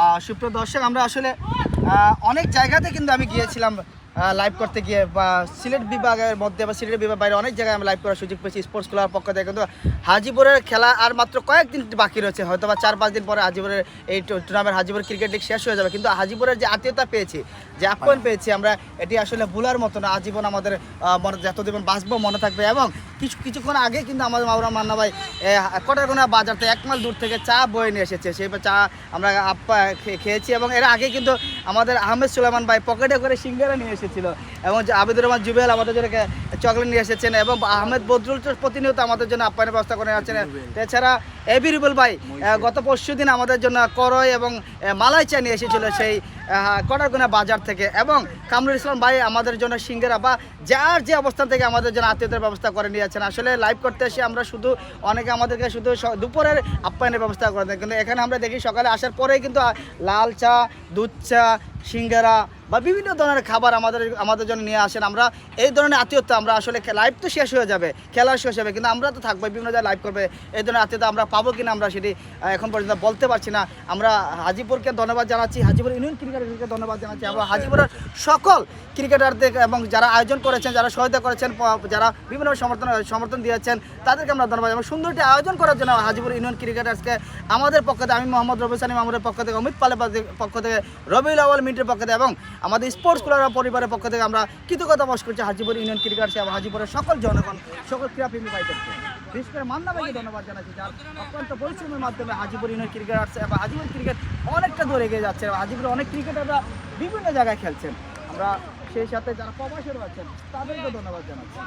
আহ, সুপ্রিয় দর্শক আমরা আসলে অনেক জায়গাতে কিন্তু আমি গিয়েছিলাম লাইভ করতে গিয়ে বা সিলেট বিভাগের মধ্যে বা সিলেট বিভাগের বাইরে অনেক জায়গায় আমি লাইভ করার সুযোগ পেয়েছি স্পোর্টস ক্লাবের পক্ষ থেকে। কিন্তু হাজিপুরের খেলা আর মাত্র কয়েকদিন বাকি রয়েছে হয়তো বা চার পাঁচ দিন পরে হাজিপুরের এই টুর্নামেন্ট হাজিপুর ক্রিকেট লিগ শেষ হয়ে যাবে। কিন্তু হাজিপুরের যে আত্মীয়তা পেয়েছি যে আপ্যায়ন পেয়েছি আমরা এটি আসলে ভুলার মতো না। আজীবন আমাদের মনে যতদিন বাঁচবো মনে থাকবে এবং কিছু কিছুক্ষণ আগে কিন্তু আমাদের মাওরা মান্না ভাই কটারগোনা বাজার থেকে এক মাইল দূর থেকে চা বয়ে নিয়ে এসেছে। সেই চা আমরা আপ্পা খেয়েছি এবং এর আগে কিন্তু আমাদের আহমেদ সুলেমান ভাই পকেটে করে সিঙ্গারা নিয়ে এসেছিল এবং আবিদুর রহমান জুবেল আমাদের জন্য চকলেট নিয়ে এসেছেন এবং আহমেদ বদরুল প্রতিনিয়ত আমাদের জন্য আপ্যায়নের ব্যবস্থা করে আছেন। এছাড়া এবি রুবেল ভাই গত পরশু দিন আমাদের জন্য করই এবং মালাই চা নিয়ে এসেছিল সেই কটারগুনা বাজার থেকে এবং কামরুল ইসলাম ভাই আমাদের জন্য সিঙ্গেরা বা যার যে অবস্থান থেকে আমাদের জন্য আত্মীয়তার ব্যবস্থা করে নিয়েছেন আসলে লাইভ করতে এসে আমরা শুধু অনেকে আমাদেরকে শুধু দুপুরের আপ্যায়নের ব্যবস্থা করে দেয় কিন্তু এখানে আমরা দেখি সকালে আসার পরেই কিন্তু লাল চা, দুধ চা, সিঙ্গারা বা বিভিন্ন ধরনের খাবার আমাদের আমাদের জন্য নিয়ে আসেন। আমরা এই ধরনের আত্মীয়তা আমরা আসলে লাইভ তো শেষ হয়ে যাবে খেলা শেষ হবে, কিন্তু আমরা তো থাকব, বিভিন্ন জায়গায় লাইভ করবে, এই ধরনের আত্মীয়তা আমরা পাবো কিনা আমরা সেটি এখন পর্যন্ত বলতে পারছি না। আমরা হাজিপুরকে ধন্যবাদ জানাচ্ছি, হাজিপুর ইউনিয়ন ক্রিকেটারকে ধন্যবাদ জানাচ্ছি আমরা হাজিপুরের সকল ক্রিকেটারদের এবং যারা আয়োজন করেছেন, যারা সহায়তা করেছেন যারা বিভিন্ন সমর্থন সমর্থন দিয়েছেন, তাদেরকে আমরা ধন্যবাদ। এবং সুন্দরটি আয়োজন করার জন্য হাজিপুর ইউনিয়ন ক্রিকেটার্সকে আমাদের পক্ষ থেকে, আমি মোহাম্মদ রবি সানিম আমাদের পক্ষ থেকে, অমিত পালের পক্ষ থেকে, রবিউল আওয়াল মিন্টের পক্ষ থেকে, এবং আমাদের স্পোর্টস ক্লাবের পরিবারের পক্ষ থেকে আমরা কৃতজ্ঞতা বাস করছি হাজিপুর ইউনিয়ন ক্রিকেট এবং হাজিপুরের সকল জনগণ, সকল ক্রীড়াপ্রেমী করছে বিশেষ করে মান্না ভাইকে ধন্যবাদ জানাচ্ছি, যার অত্যন্ত পরিশ্রমের মাধ্যমে হাজিপুর ইউনিয়ন ক্রিকেট আর্টস এবং হাজিপুর ক্রিকেট অনেকটা দূরে এগিয়ে যাচ্ছে। এবং হাজিপুরে অনেক ক্রিকেটাররা বিভিন্ন জায়গায় খেলছেন। আমরা সেই সাথে যারা প্রবাসী রয়েছেন তাদেরকে ধন্যবাদ জানাচ্ছি।